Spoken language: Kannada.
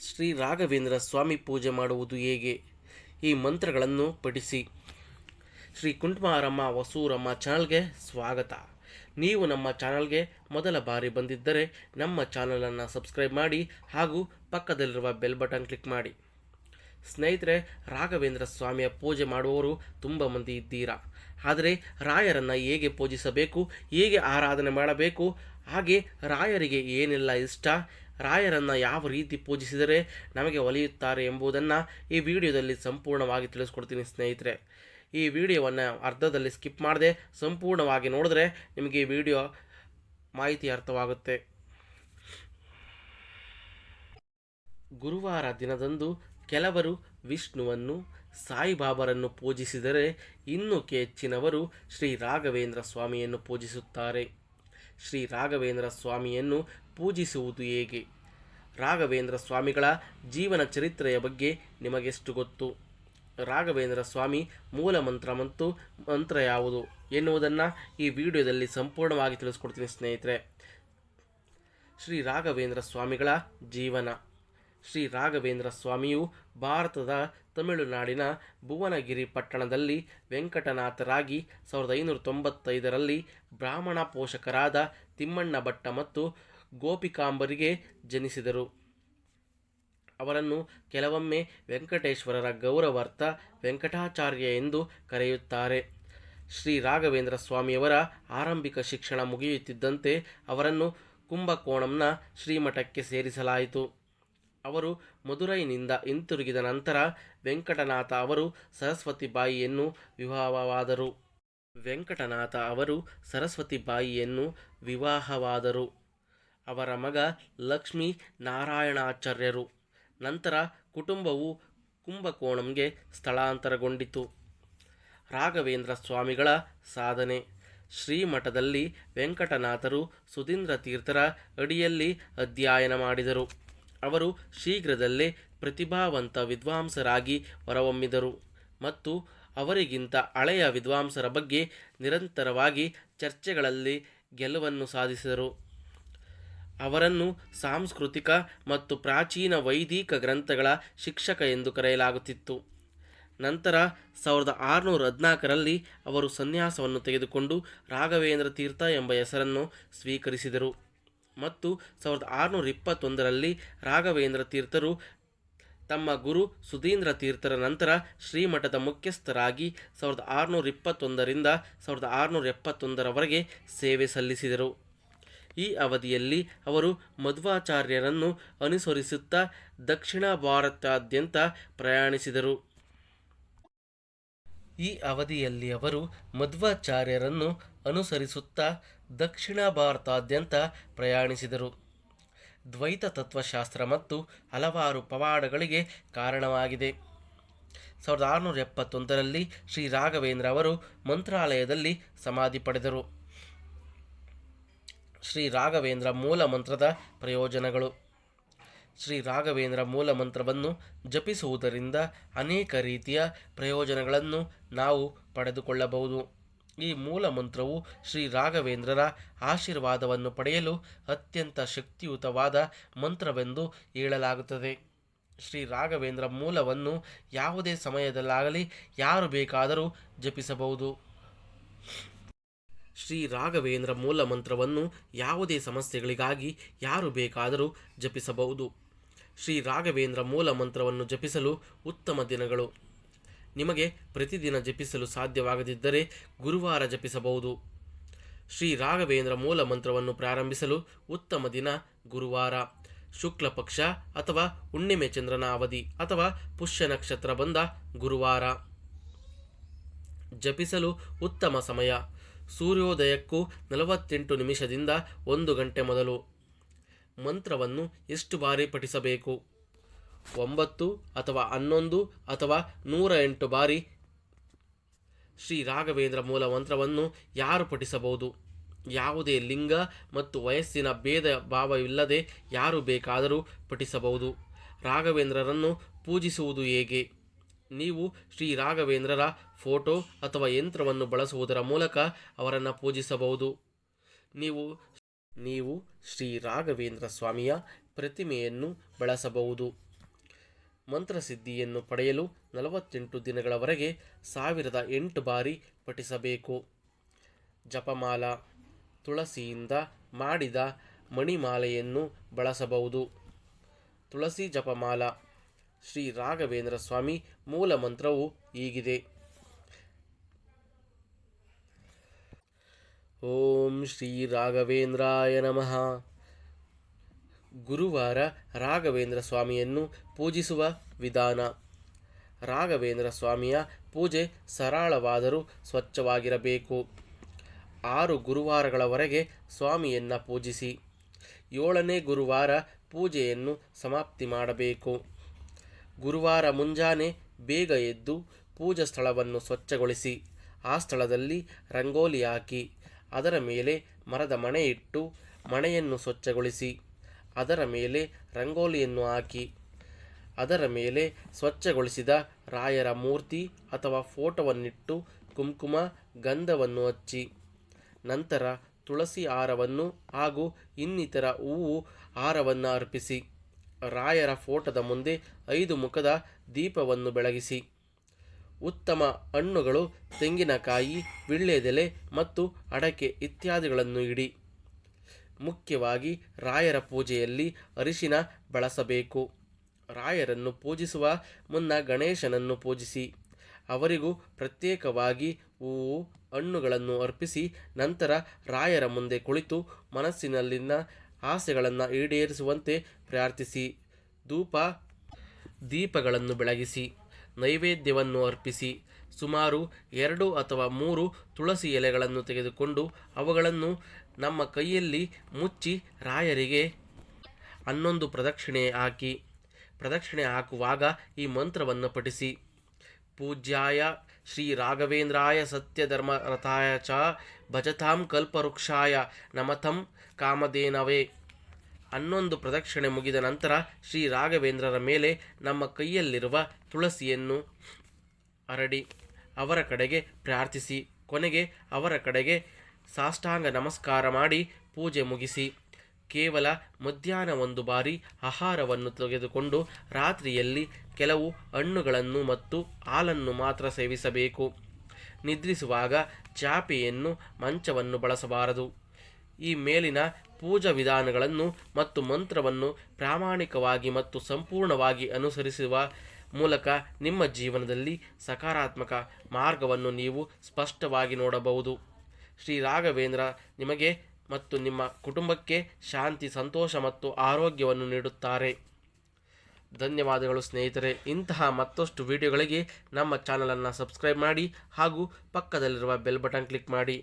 ಶ್ರೀ ರಾಘವೇಂದ್ರ ಸ್ವಾಮಿ ಪೂಜೆ ಮಾಡುವುದು ಹೇಗೆ? ಈ ಮಂತ್ರಗಳನ್ನು ಪಠಿಸಿ. ಶ್ರೀ ಕುಂಟುಮಾರಮ್ಮ ವಸೂರಮ್ಮ ಚಾನಲ್ಗೆ ಸ್ವಾಗತ. ನೀವು ನಮ್ಮ ಚಾನಲ್ಗೆ ಮೊದಲ ಬಾರಿ ಬಂದಿದ್ದರೆ ನಮ್ಮ ಚಾನಲನ್ನು ಸಬ್ಸ್ಕ್ರೈಬ್ ಮಾಡಿ ಹಾಗೂ ಪಕ್ಕದಲ್ಲಿರುವ ಬೆಲ್ ಬಟನ್ ಕ್ಲಿಕ್ ಮಾಡಿ. ಸ್ನೇಹಿತರೆ, ರಾಘವೇಂದ್ರ ಸ್ವಾಮಿಯ ಪೂಜೆ ಮಾಡುವವರು ತುಂಬ ಮಂದಿ ಇದ್ದೀರಾ? ಆದರೆ ರಾಯರನ್ನು ಹೇಗೆ ಪೂಜಿಸಬೇಕು, ಹೇಗೆ ಆರಾಧನೆ ಮಾಡಬೇಕು, ಹಾಗೆ ರಾಯರಿಗೆ ಏನೆಲ್ಲ ಇಷ್ಟ ರಾಯರನ್ನು ಯಾವ ರೀತಿ ಪೂಜಿಸಿದರೆ ನಮಗೆ ಒಲಿಯುತ್ತಾರೆ ಎಂಬುದನ್ನು ಈ ವಿಡಿಯೋದಲ್ಲಿ ಸಂಪೂರ್ಣವಾಗಿ ತಿಳಿಸ್ಕೊಡ್ತೀನಿ ಸ್ನೇಹಿತರೆ. ಈ ವಿಡಿಯೋವನ್ನು ಅರ್ಧದಲ್ಲಿ ಸ್ಕಿಪ್ ಮಾಡದೆ ಸಂಪೂರ್ಣವಾಗಿ ನೋಡಿದ್ರೆ ನಿಮಗೆ ಈ ವಿಡಿಯೋ ಮಾಹಿತಿ ಅರ್ಥವಾಗುತ್ತೆ. ಗುರುವಾರ ದಿನದಂದು ಕೆಲವರು ವಿಷ್ಣುವನ್ನು, ಸಾಯಿಬಾಬರನ್ನು ಪೂಜಿಸಿದರೆ ಇನ್ನು ಹೆಚ್ಚಿನವರು ಶ್ರೀ ರಾಘವೇಂದ್ರ ಸ್ವಾಮಿಯನ್ನು ಪೂಜಿಸುತ್ತಾರೆ. ಶ್ರೀ ರಾಘವೇಂದ್ರ ಸ್ವಾಮಿಯನ್ನು ಪೂಜಿಸುವುದು ಹೇಗೆ? ರಾಘವೇಂದ್ರ ಸ್ವಾಮಿಗಳ ಜೀವನ ಚರಿತ್ರೆಯ ಬಗ್ಗೆ ನಿಮಗೆಷ್ಟು ಗೊತ್ತು? ರಾಘವೇಂದ್ರ ಸ್ವಾಮಿ ಮೂಲ ಮಂತ್ರ ಮತ್ತು ಮಂತ್ರ ಯಾವುದು ಎನ್ನುವುದನ್ನು ಈ ವಿಡಿಯೋದಲ್ಲಿ ಸಂಪೂರ್ಣವಾಗಿ ತಿಳಿಸ್ಕೊಡ್ತೀನಿ ಸ್ನೇಹಿತರೆ. ಶ್ರೀ ರಾಘವೇಂದ್ರ ಸ್ವಾಮಿಗಳ ಜೀವನ. ಶ್ರೀ ರಾಘವೇಂದ್ರ ಸ್ವಾಮಿಯು ಭಾರತದ ತಮಿಳುನಾಡಿನ ಭುವನಗಿರಿ ಪಟ್ಟಣದಲ್ಲಿ ವೆಂಕಟನಾಥರಾಗಿ ಸಾವಿರದ ಐನೂರ ತೊಂಬತ್ತೈದರಲ್ಲಿ ಬ್ರಾಹ್ಮಣ ಪೋಷಕರಾದ ತಿಮ್ಮಣ್ಣ ಭಟ್ಟ ಮತ್ತು ಗೋಪಿಕಾಂಬರಿಗೆ ಜನಿಸಿದರು. ಅವರನ್ನು ಕೆಲವೊಮ್ಮೆ ವೆಂಕಟೇಶ್ವರರ ಗೌರವಾರ್ಥ ವೆಂಕಟಾಚಾರ್ಯ ಎಂದು ಕರೆಯುತ್ತಾರೆ. ಶ್ರೀ ರಾಘವೇಂದ್ರ ಸ್ವಾಮಿಯವರ ಆರಂಭಿಕ ಶಿಕ್ಷಣ ಮುಗಿಯುತ್ತಿದ್ದಂತೆ ಅವರನ್ನು ಕುಂಭಕೋಣಂನ ಶ್ರೀಮಠಕ್ಕೆ ಸೇರಿಸಲಾಯಿತು. ಅವರು ಮಧುರೈನಿಂದ ಹಿಂತಿರುಗಿದ ನಂತರ ವೆಂಕಟನಾಥ ಅವರು ಸರಸ್ವತಿ ಬಾಯಿಯನ್ನು ವಿವಾಹವಾದರು. ವೆಂಕಟನಾಥ ಅವರು ಸರಸ್ವತಿ ಬಾಯಿಯನ್ನು ವಿವಾಹವಾದರು. ಅವರ ಮಗ ಲಕ್ಷ್ಮೀ ನಾರಾಯಣಾಚಾರ್ಯರು. ನಂತರ ಕುಟುಂಬವು ಕುಂಭಕೋಣಂಗೆ ಸ್ಥಳಾಂತರಗೊಂಡಿತು. ರಾಘವೇಂದ್ರ ಸ್ವಾಮಿಗಳ ಸಾಧನೆ. ಶ್ರೀಮಠದಲ್ಲಿ ವೆಂಕಟನಾಥರು ಸುಧೀಂದ್ರ ತೀರ್ಥರ ಅಡಿಯಲ್ಲಿ ಅಧ್ಯಯನ ಮಾಡಿದರು. ಅವರು ಶೀಘ್ರದಲ್ಲೇ ಪ್ರತಿಭಾವಂತ ವಿದ್ವಾಂಸರಾಗಿ ಹೊರಹೊಮ್ಮಿದರು ಮತ್ತು ಅವರಿಗಿಂತ ಹಳೆಯ ವಿದ್ವಾಂಸರ ಬಗ್ಗೆ ನಿರಂತರವಾಗಿ ಚರ್ಚೆಗಳಲ್ಲಿ ಗೆಲುವನ್ನು ಸಾಧಿಸಿದರು. ಅವರನ್ನು ಸಾಂಸ್ಕೃತಿಕ ಮತ್ತು ಪ್ರಾಚೀನ ವೈದಿಕ ಗ್ರಂಥಗಳ ಶಿಕ್ಷಕ ಎಂದು ಕರೆಯಲಾಗುತ್ತಿತ್ತು. ನಂತರ ಸಾವಿರದ ಆರುನೂರ ಹದಿನಾಲ್ಕರಲ್ಲಿ ಅವರು ಸನ್ಯಾಸವನ್ನು ತೆಗೆದುಕೊಂಡು ರಾಘವೇಂದ್ರ ತೀರ್ಥ ಎಂಬ ಹೆಸರನ್ನು ಸ್ವೀಕರಿಸಿದರು. ಮತ್ತು ಸಾವಿರದ ಆರುನೂರ ಇಪ್ಪತ್ತೊಂದರಲ್ಲಿ ರಾಘವೇಂದ್ರ ತೀರ್ಥರು ತಮ್ಮ ಗುರು ಸುಧೀಂದ್ರ ತೀರ್ಥರ ನಂತರ ಶ್ರೀಮಠದ ಮುಖ್ಯಸ್ಥರಾಗಿ ಸಾವಿರದ ಆರುನೂರ ಇಪ್ಪತ್ತೊಂದರಿಂದ ಸಾವಿರದ ಆರುನೂರ ಎಪ್ಪತ್ತೊಂದರವರೆಗೆ ಸೇವೆ ಸಲ್ಲಿಸಿದರು. ಈ ಅವಧಿಯಲ್ಲಿ ಅವರು ಮಧ್ವಾಚಾರ್ಯರನ್ನು ಅನುಸರಿಸುತ್ತಾ ದಕ್ಷಿಣ ಭಾರತಾದ್ಯಂತ ಪ್ರಯಾಣಿಸಿದರು. ಈ ಅವಧಿಯಲ್ಲಿ ಅವರು ಮಧ್ವಾಚಾರ್ಯರನ್ನು ಅನುಸರಿಸುತ್ತಾ ದಕ್ಷಿಣ ಭಾರತಾದ್ಯಂತ ಪ್ರಯಾಣಿಸಿದರು. ದ್ವೈತ ತತ್ವಶಾಸ್ತ್ರ ಮತ್ತು ಹಲವಾರು ಪವಾಡಗಳಿಗೆ ಕಾರಣವಾಗಿದೆ. ಸಾವಿರದ ಆರುನೂರ ಎಪ್ಪತ್ತೊಂದರಲ್ಲಿ ಶ್ರೀ ರಾಘವೇಂದ್ರ ಅವರು ಮಂತ್ರಾಲಯದಲ್ಲಿ ಸಮಾಧಿ ಪಡೆದರು. ಶ್ರೀ ರಾಘವೇಂದ್ರ ಮೂಲ ಮಂತ್ರದ ಪ್ರಯೋಜನಗಳು. ಶ್ರೀ ರಾಘವೇಂದ್ರ ಮೂಲ ಮಂತ್ರವನ್ನು ಜಪಿಸುವುದರಿಂದ ಅನೇಕ ರೀತಿಯ ಪ್ರಯೋಜನಗಳನ್ನು ನಾವು ಪಡೆದುಕೊಳ್ಳಬಹುದು. ಈ ಮೂಲ ಮಂತ್ರವು ಶ್ರೀ ರಾಘವೇಂದ್ರರ ಆಶೀರ್ವಾದವನ್ನು ಪಡೆಯಲು ಅತ್ಯಂತ ಶಕ್ತಿಯುತವಾದ ಮಂತ್ರವೆಂದು ಹೇಳಲಾಗುತ್ತದೆ. ಶ್ರೀ ರಾಘವೇಂದ್ರ ಮೂಲವನ್ನು ಯಾವುದೇ ಸಮಯದಲ್ಲಾಗಲಿ ಯಾರು ಬೇಕಾದರೂ ಜಪಿಸಬಹುದು. ಶ್ರೀ ರಾಘವೇಂದ್ರ ಮೂಲ ಮಂತ್ರವನ್ನು ಯಾವುದೇ ಸಮಸ್ಯೆಗಳಿಗಾಗಿ ಯಾರು ಬೇಕಾದರೂ ಜಪಿಸಬಹುದು. ಶ್ರೀ ರಾಘವೇಂದ್ರ ಮೂಲ ಮಂತ್ರವನ್ನು ಜಪಿಸಲು ಉತ್ತಮ ದಿನಗಳು. ನಿಮಗೆ ಪ್ರತಿದಿನ ಜಪಿಸಲು ಸಾಧ್ಯವಾಗದಿದ್ದರೆ ಗುರುವಾರ ಜಪಿಸಬಹುದು. ಶ್ರೀ ರಾಘವೇಂದ್ರ ಮೂಲ ಮಂತ್ರವನ್ನು ಪ್ರಾರಂಭಿಸಲು ಉತ್ತಮ ದಿನ ಗುರುವಾರ. ಶುಕ್ಲ ಪಕ್ಷ ಅಥವಾ ಹುಣ್ಣಿಮೆ ಚಂದ್ರನ ಅವಧಿ ಅಥವಾ ಪುಷ್ಯ ನಕ್ಷತ್ರ ಬಂದ ಗುರುವಾರ. ಜಪಿಸಲು ಉತ್ತಮ ಸಮಯ. ಸೂರ್ಯೋದಯಕ್ಕೂ ನಲವತ್ತೆಂಟು ನಿಮಿಷದಿಂದ ಒಂದು ಗಂಟೆ ಮೊದಲು. ಮಂತ್ರವನ್ನು ಎಷ್ಟು ಬಾರಿ ಪಠಿಸಬೇಕು? ಒಂಬತ್ತು ಅಥವಾ ಹನ್ನೊಂದು ಅಥವಾ ನೂರ ಎಂಟು ಬಾರಿ. ಶ್ರೀ ರಾಘವೇಂದ್ರ ಮೂಲ ಮಂತ್ರವನ್ನು ಯಾರು ಪಠಿಸಬಹುದು? ಯಾವುದೇ ಲಿಂಗ ಮತ್ತು ವಯಸ್ಸಿನ ಭೇದ ಭಾವವಿಲ್ಲದೆ ಯಾರು ಬೇಕಾದರೂ ಪಠಿಸಬಹುದು. ರಾಘವೇಂದ್ರರನ್ನು ಪೂಜಿಸುವುದು ಹೇಗೆ? ನೀವು ಶ್ರೀ ರಾಘವೇಂದ್ರರ ಫೋಟೋ ಅಥವಾ ಯಂತ್ರವನ್ನು ಬಳಸುವುದರ ಮೂಲಕ ಅವರನ್ನು ಪೂಜಿಸಬಹುದು. ನೀವು ನೀವು ಶ್ರೀ ರಾಘವೇಂದ್ರ ಸ್ವಾಮಿಯ ಪ್ರತಿಮೆಯನ್ನು ಬಳಸಬಹುದು. ಮಂತ್ರಸಿದ್ಧಿಯನ್ನು ಪಡೆಯಲು ನಲವತ್ತೆಂಟು ದಿನಗಳವರೆಗೆ ಸಾವಿರದ ಎಂಟು ಬಾರಿ ಪಠಿಸಬೇಕು. ಜಪಮಾಲ, ತುಳಸಿಯಿಂದ ಮಾಡಿದ ಮಣಿಮಾಲೆಯನ್ನು ಬಳಸಬಹುದು. ತುಳಸಿ ಜಪಮಾಲ ಶ್ರೀ ರಾಘವೇಂದ್ರ ಸ್ವಾಮಿ ಮೂಲ ಮಂತ್ರವು ಹೀಗಿದೆ. ಓಂ ಶ್ರೀ ರಾಘವೇಂದ್ರಾಯ ನಮಃ. ಗುರುವಾರ ರಾಘವೇಂದ್ರ ಸ್ವಾಮಿಯನ್ನು ಪೂಜಿಸುವ ವಿಧಾನ. ರಾಘವೇಂದ್ರ ಸ್ವಾಮಿಯ ಪೂಜೆ ಸರಳವಾದರೂ ಸ್ವಚ್ಛವಾಗಿರಬೇಕು. ಆರು ಗುರುವಾರಗಳವರೆಗೆ ಸ್ವಾಮಿಯನ್ನು ಪೂಜಿಸಿ. ಏಳನೇ ಗುರುವಾರ ಪೂಜೆಯನ್ನು ಸಮಾಪ್ತಿ ಮಾಡಬೇಕು. ಗುರುವಾರ ಮುಂಜಾನೆ ಬೇಗ ಎದ್ದು ಪೂಜಾ ಸ್ಥಳವನ್ನು ಸ್ವಚ್ಛಗೊಳಿಸಿ, ಆ ಸ್ಥಳದಲ್ಲಿ ರಂಗೋಲಿ ಹಾಕಿ, ಅದರ ಮೇಲೆ ಮರದ ಮಣೆ ಇಟ್ಟು ಮಣೆಯನ್ನು ಸ್ವಚ್ಛಗೊಳಿಸಿ, ಅದರ ಮೇಲೆ ರಂಗೋಲಿಯನ್ನು ಹಾಕಿ, ಅದರ ಮೇಲೆ ಸ್ವಚ್ಛಗೊಳಿಸಿದ ರಾಯರ ಮೂರ್ತಿ ಅಥವಾ ಫೋಟೋವನ್ನಿಟ್ಟು ಕುಂಕುಮ, ಗಂಧವನ್ನು ಹಚ್ಚಿ, ನಂತರ ತುಳಸಿ ಹಾರವನ್ನು ಹಾಗೂ ಇನ್ನಿತರ ಹೂವು ಹಾರವನ್ನು ಅರ್ಪಿಸಿ. ರಾಯರ ಫೋಟದ ಮುಂದೆ ಐದು ಮುಖದ ದೀಪವನ್ನು ಬೆಳಗಿಸಿ. ಉತ್ತಮ ಹಣ್ಣುಗಳು, ತೆಂಗಿನಕಾಯಿ, ವಿಳ್ಳೆದೆಲೆ ಮತ್ತು ಅಡಕೆ ಇತ್ಯಾದಿಗಳನ್ನು ಇಡಿ. ಮುಖ್ಯವಾಗಿ ರಾಯರ ಪೂಜೆಯಲ್ಲಿ ಅರಿಶಿನ ಬಳಸಬೇಕು. ರಾಯರನ್ನು ಪೂಜಿಸುವ ಮುನ್ನ ಗಣೇಶನನ್ನು ಪೂಜಿಸಿ. ಅವರಿಗೂ ಪ್ರತ್ಯೇಕವಾಗಿ ಹೂವು, ಹಣ್ಣುಗಳನ್ನು ಅರ್ಪಿಸಿ ನಂತರ ರಾಯರ ಮುಂದೆ ಕುಳಿತು ಮನಸ್ಸಿನಲ್ಲಿನ ಆಸೆಗಳನ್ನು ಈಡೇರಿಸುವಂತೆ ಪ್ರಾರ್ಥಿಸಿ. ಧೂಪ ದೀಪಗಳನ್ನು ಬೆಳಗಿಸಿ, ನೈವೇದ್ಯವನ್ನು ಅರ್ಪಿಸಿ. ಸುಮಾರು ಎರಡು ಅಥವಾ ಮೂರು ತುಳಸಿ ಎಲೆಗಳನ್ನು ತೆಗೆದುಕೊಂಡು ಅವುಗಳನ್ನು ನಮ್ಮ ಕೈಯಲ್ಲಿ ಮುಚ್ಚಿ ರಾಯರಿಗೆ ಹನ್ನೊಂದು ಪ್ರದಕ್ಷಿಣೆ ಹಾಕಿ. ಪ್ರದಕ್ಷಿಣೆ ಹಾಕುವಾಗ ಈ ಮಂತ್ರವನ್ನು ಪಠಿಸಿ. ಪೂಜ್ಯಾಯ ಶ್ರೀ ರಾಘವೇಂದ್ರಾಯ ಸತ್ಯಧರ್ಮ ರಥಾಯ ಚ ಭಜತಾಂ ಕಲ್ಪವೃಕ್ಷಾಯ ನಮತಂ ಕಾಮಧೇನವೇ ಹನ್ನೊಂದು ಪ್ರದಕ್ಷಿಣೆ ಮುಗಿದ ನಂತರ ಶ್ರೀ ರಾಘವೇಂದ್ರರ ಮೇಲೆ ನಮ್ಮ ಕೈಯಲ್ಲಿರುವ ತುಳಸಿಯನ್ನು ಹರಡಿ ಅವರ ಕಡೆಗೆ ಪ್ರಾರ್ಥಿಸಿ, ಕೊನೆಗೆ ಅವರ ಕಡೆಗೆ ಸಾಷ್ಟಾಂಗ ನಮಸ್ಕಾರ ಮಾಡಿ ಪೂಜೆ ಮುಗಿಸಿ. ಕೇವಲ ಮಧ್ಯಾಹ್ನ ಒಂದು ಬಾರಿ ಆಹಾರವನ್ನು ತೆಗೆದುಕೊಂಡು ರಾತ್ರಿಯಲ್ಲಿ ಕೆಲವು ಹಣ್ಣುಗಳನ್ನು ಮತ್ತು ಹಾಲನ್ನು ಮಾತ್ರ ಸೇವಿಸಬೇಕು. ನಿದ್ರಿಸುವಾಗ ಚಾಪೆಯನ್ನು, ಮಂಚವನ್ನು ಬಳಸಬಾರದು. ಈ ಮೇಲಿನ ಪೂಜಾ ವಿಧಾನಗಳನ್ನು ಮತ್ತು ಮಂತ್ರವನ್ನು ಪ್ರಾಮಾಣಿಕವಾಗಿ ಮತ್ತು ಸಂಪೂರ್ಣವಾಗಿ ಅನುಸರಿಸುವ ಮೂಲಕ ನಿಮ್ಮ ಜೀವನದಲ್ಲಿ ಸಕಾರಾತ್ಮಕ ಮಾರ್ಗವನ್ನು ನೀವು ಸ್ಪಷ್ಟವಾಗಿ ನೋಡಬಹುದು. ಶ್ರೀ ರಾಘವೇಂದ್ರ, ನಿಮಗೆ ಮತ್ತು ನಿಮ್ಮ ಕುಟುಂಬಕ್ಕೆ ಶಾಂತಿ, ಸಂತೋಷ ಮತ್ತು ಆರೋಗ್ಯವನ್ನು ನೀಡುತ್ತಾರೆ. ಧನ್ಯವಾದಗಳು ಸ್ನೇಹಿತರೆ. ಇಂತಹ ಮತ್ತಷ್ಟು ವಿಡಿಯೋಗಳಿಗೆ ನಮ್ಮ ಚಾನಲನ್ನು ಸಬ್ಸ್ಕ್ರೈಬ್ ಮಾಡಿ ಹಾಗೂ ಪಕ್ಕದಲ್ಲಿರುವ ಬೆಲ್ ಬಟನ್ ಕ್ಲಿಕ್ ಮಾಡಿ.